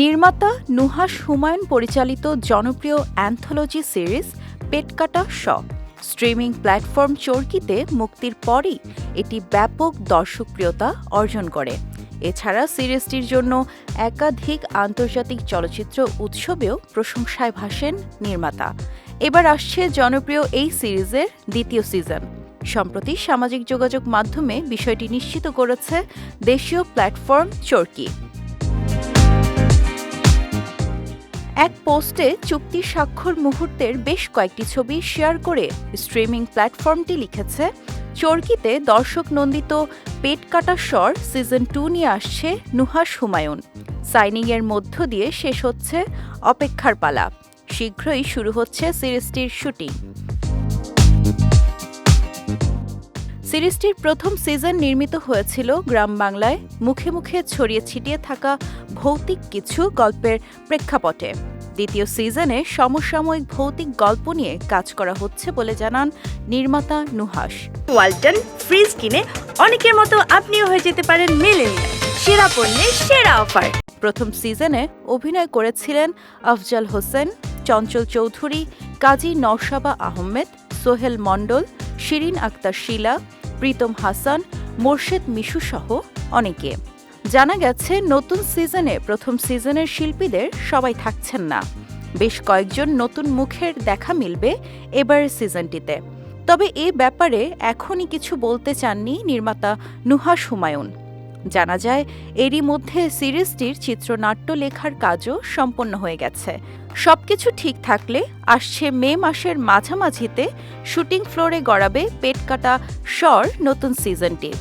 নির্মাতা নুহাস হুমায়ুন পরিচালিত জনপ্রিয় anthology series Petkata Shaw. Streaming platform চরকিতে মুক্তির পরই এটি ব্যাপক দর্শকপ্রিয়তা অর্জন করে। এছাড়া সিরিজটির জন্য একাধিক আন্তর্জাতিক চলচ্চিত্র উৎসবেও প্রশংসায় ভাসেন নির্মাতা। এবার আসছে জনপ্রিয় এই সিরিজের দ্বিতীয় সিজন। সম্প্রতি সামাজিক যোগাযোগ মাধ্যমে বিষয়টি নিশ্চিত করেছে দেশীয় প্ল্যাটফর্ম চরকি। এক পোস্টে চুক্তি স্বাক্ষর মুহূর্তের বেশ কয়েকটি ছবি শেয়ার করে স্ট্রিমিং প্ল্যাটফর্মটি লিখেছে। চর্কিতে দর্শক নন্দিত পেট কাটা স্বর সিজন টু নিয়ে আসছে নুহাস হুমায়ুন। সাইনিংয়ের মধ্য দিয়ে শেষ হচ্ছে অপেক্ষার পালা। শীঘ্রই শুরু হচ্ছে সিরিজটির শুটিং। সিরিজটির প্রথম সিজন নির্মিত হয়েছিল গ্রাম বাংলায় মুখে মুখে ছড়িয়ে ছিটিয়ে থাকা ভৌতিক কিছু গল্পের প্রেক্ষাপটে। দ্বিতীয় সিজনে সমসাময়িক ভৌতিক গল্প নিয়ে কাজ করা হচ্ছে বলে জানান নির্মাতা নুহাস ওয়ালটন ফ্রিজ কিনে অনেকের মতো আপনিও হয়ে যেতে পারেন মেলেনিয়া সেরা পণ্যের সেরা অফার। প্রথম সিজনে অভিনয় করেছিলেন আফজাল হোসেন চঞ্চল চৌধুরী কাজী নওশাবা আহমেদ সোহেল মণ্ডল শিরিন আক্তার শিলা প্রীতম হাসান, মোর্শেদ মিশু সহ অনেকে। জানা গেছে, নতুন সিজনে প্রথম সিজনের শিল্পীদের সবাই থাকছেন না। বেশ কয়েকজন নতুন মুখের দেখা মিলবে এবারের সিজনটিতে। তবে এ ব্যাপারে এখনই কিছু বলতে চাননি নির্মাতা নুহা হুমায়ুন। জানা যায়, এরই মধ্যে সিরিজটির চিত্রনাট্য লেখার কাজও সম্পন্ন হয়ে গেছে। সবকিছু ঠিক থাকলে আসছে মে মাসের মাঝামাঝিতে শুটিং ফ্লোরে গড়াবে পেট কাটা শর নতুন সিজনটি।